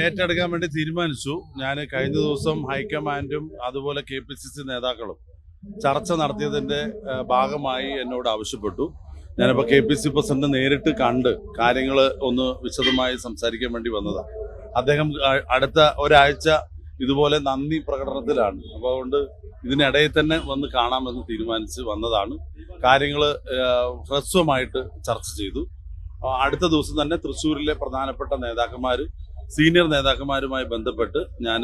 ഏറ്റെടുക്കാൻ വേണ്ടി തീരുമാനിച്ചു. ഞാൻ കഴിഞ്ഞ ദിവസം ഹൈക്കമാൻഡും അതുപോലെ കെ പി സി സി നേതാക്കളും ചർച്ച നടത്തിയതിന്റെ ഭാഗമായി എന്നോട് ആവശ്യപ്പെട്ടു. ഞാനിപ്പോൾ കെ പി സി പ്രസിഡന്റ് നേരിട്ട് കണ്ട് കാര്യങ്ങൾ ഒന്ന് വിശദമായി സംസാരിക്കാൻ വേണ്ടി വന്നതാണ് അദ്ദേഹം അടുത്ത ഒരാഴ്ച ഇതുപോലെ നന്ദി പ്രകടനത്തിലാണ്. അപ്പോൾ അതുകൊണ്ട് ഇതിനിടയിൽ തന്നെ വന്ന് കാണാമെന്ന് തീരുമാനിച്ച് വന്നതാണ്. കാര്യങ്ങൾ ഹ്രസ്വമായിട്ട് ചർച്ച ചെയ്തു. അടുത്ത ദിവസം തന്നെ തൃശ്ശൂരിലെ പ്രധാനപ്പെട്ട നേതാക്കന്മാർ സീനിയർ നേതാക്കന്മാരുമായി ബന്ധപ്പെട്ട് ഞാൻ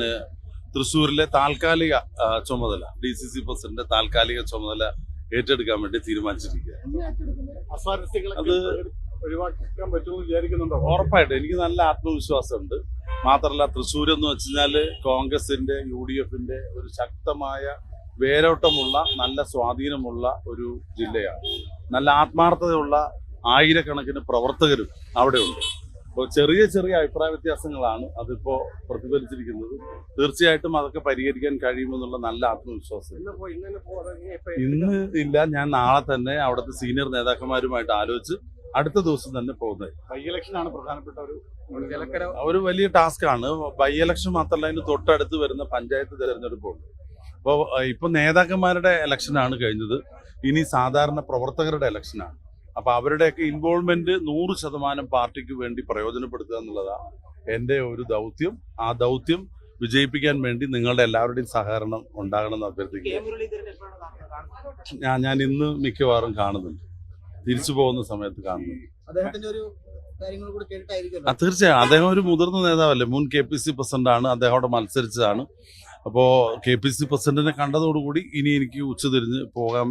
തൃശ്ശൂരിലെ താൽക്കാലിക ചുമതല ഡി സി സി പ്രസിഡന്റ് താൽക്കാലിക ചുമതല ഏറ്റെടുക്കാൻ വേണ്ടി തീരുമാനിച്ചിരിക്കുക അത് ഒഴിവാക്കാൻ പറ്റുമെന്ന് വിചാരിക്കുന്നുണ്ടോ? ഉറപ്പായിട്ടും എനിക്ക് നല്ല ആത്മവിശ്വാസമുണ്ട്. മാത്രമല്ല തൃശ്ശൂർ എന്ന് വെച്ചുകഴിഞ്ഞാൽ കോൺഗ്രസിന്റെ യു ഡി എഫിന്റെ ഒരു ശക്തമായ വേരോട്ടമുള്ള നല്ല സ്വാധീനമുള്ള ഒരു ജില്ലയാണ്. നല്ല ആത്മാർത്ഥതയുള്ള ആയിരക്കണക്കിന് പ്രവർത്തകരും അവിടെയുണ്ട്. അപ്പോൾ ചെറിയ ചെറിയ അഭിപ്രായ വ്യത്യാസങ്ങളാണ് അതിപ്പോ പ്രതിഫലിച്ചിരിക്കുന്നത്. തീർച്ചയായിട്ടും അതൊക്കെ പരിഹരിക്കാൻ കഴിയുമെന്നുള്ള നല്ല ആത്മവിശ്വാസം. ഇന്ന് ഇല്ല ഞാൻ നാളെ തന്നെ അവിടുത്തെ സീനിയർ നേതാക്കന്മാരുമായിട്ട് ആലോചിച്ച് അടുത്ത ദിവസം തന്നെ പോകുന്നത്. ബൈ ഇലക്ഷൻ ആണ് പ്രധാനപ്പെട്ട ഒരു ഒരു വലിയ ടാസ്ക് ആണ്. ബൈ ഇലക്ഷൻ മാത്രമല്ല അതിന് തൊട്ടടുത്ത് വരുന്ന പഞ്ചായത്ത് തെരഞ്ഞെടുപ്പുണ്ട് അപ്പോൾ ഇപ്പൊ നേതാക്കന്മാരുടെ ഇലക്ഷനാണ് കഴിഞ്ഞത്. ഇനി സാധാരണ പ്രവർത്തകരുടെ ഇലക്ഷനാണ് അപ്പൊ അവരുടെയൊക്കെ ഇൻവോൾവ്മെന്റ് നൂറ് ശതമാനം പാർട്ടിക്ക് വേണ്ടി പ്രയോജനപ്പെടുത്തുക എന്നുള്ളതാണ് എന്റെ ഒരു ദൗത്യം. ആ ദൗത്യം വിജയിപ്പിക്കാൻ വേണ്ടി നിങ്ങളുടെ എല്ലാവരുടെയും സഹകരണം ഉണ്ടാകണമെന്ന് അഭ്യർത്ഥിക്കുക ഞാൻ ഞാൻ ഇന്ന് മിക്കവാറും കാണുന്നുണ്ട്. തിരിച്ചു പോകുന്ന സമയത്ത് കാണുന്നുണ്ട്. തീർച്ചയായും. അദ്ദേഹം ഒരു മുതിർന്ന നേതാവല്ലേ? മുൻ കെ പി സി പ്രസിഡന്റ് ആണ് അദ്ദേഹത്തോടെ മത്സരിച്ചതാണ്. അപ്പോൾ കെ പി സി പ്രസിഡന്റിനെ കണ്ടതോടുകൂടി ഇനി എനിക്ക് ഉച്ചതിരിഞ്ഞ് പോകാൻ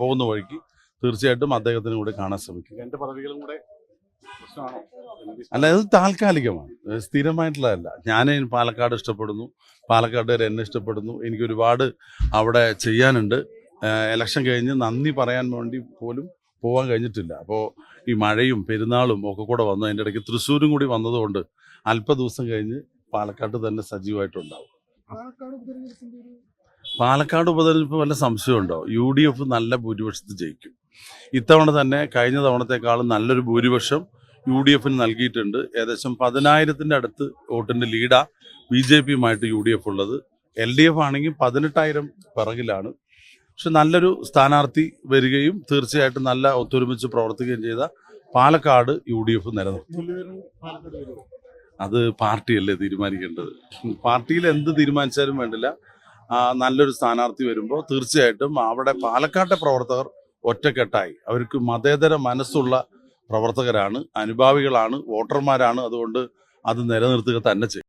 പോകുന്ന വഴിക്ക് തീർച്ചയായിട്ടും അദ്ദേഹത്തിന് കൂടെ കാണാൻ ശ്രമിക്കും. രണ്ട് പദവികളും കൂടെ അല്ല ഇത് താൽക്കാലികമാണ്. സ്ഥിരമായിട്ടുള്ളതല്ല. ഞാൻ പാലക്കാട് ഇഷ്ടപ്പെടുന്നു. പാലക്കാട്ടുകാർ എന്നെ ഇഷ്ടപ്പെടുന്നു. എനിക്ക് ഒരുപാട് അവിടെ ചെയ്യാനുണ്ട്. ഇലക്ഷൻ കഴിഞ്ഞ് നന്ദി പറയാൻ വേണ്ടി പോലും പോകാൻ കഴിഞ്ഞിട്ടില്ല. അപ്പോൾ ഈ മഴയും പെരുന്നാളും ഒക്കെ കൂടെ വന്നു അതിന്റെ ഇടയ്ക്ക് തൃശ്ശൂരും കൂടി വന്നതുകൊണ്ട് അല്പ ദിവസം കഴിഞ്ഞ് പാലക്കാട്ട് തന്നെ സജീവമായിട്ടുണ്ടാവും. പാലക്കാട് ഉപതെരഞ്ഞെടുപ്പ് വല്ല സംശയമുണ്ടോ? യു ഡി എഫ് നല്ല ഭൂരിപക്ഷത്തിൽ ജയിക്കും. ഇത്തവണ തന്നെ കഴിഞ്ഞ തവണത്തെക്കാളും നല്ലൊരു ഭൂരിപക്ഷം യു ഡി എഫിന് നൽകിയിട്ടുണ്ട്. ഏകദേശം പതിനായിരത്തിന്റെ അടുത്ത് വോട്ടിന്റെ ലീഡാ ബി ജെ പിയുമായിട്ട് യു ഡി എഫ് ഉള്ളത്. എൽ ഡി എഫ് ആണെങ്കിൽ പതിനെട്ടായിരം പിറകിലാണ്. പക്ഷെ നല്ലൊരു സ്ഥാനാർത്ഥി വരികയും തീർച്ചയായിട്ടും നല്ല ഒത്തൊരുമിച്ച് പ്രവർത്തിക്കുകയും ചെയ്ത പാലക്കാട് യു ഡി എഫ് നിലനിർത്തും. അത് പാർട്ടിയല്ലേ തീരുമാനിക്കേണ്ടത്? പാർട്ടിയിൽ എന്ത് തീരുമാനിച്ചാലും വേണ്ടില്ല. നല്ലൊരു സ്ഥാനാർത്ഥി വരുമ്പോൾ തീർച്ചയായിട്ടും അവിടെ പാലക്കാട്ടെ പ്രവർത്തകർ ഒറ്റക്കെട്ടായി. അവർക്ക് മതേതര മനസ്സുള്ള പ്രവർത്തകരാണ് അനുഭാവികളാണ് വോട്ടർമാരാണ്. അതുകൊണ്ട് അത് നിലനിർത്തുക തന്നെ ചെയ്യും.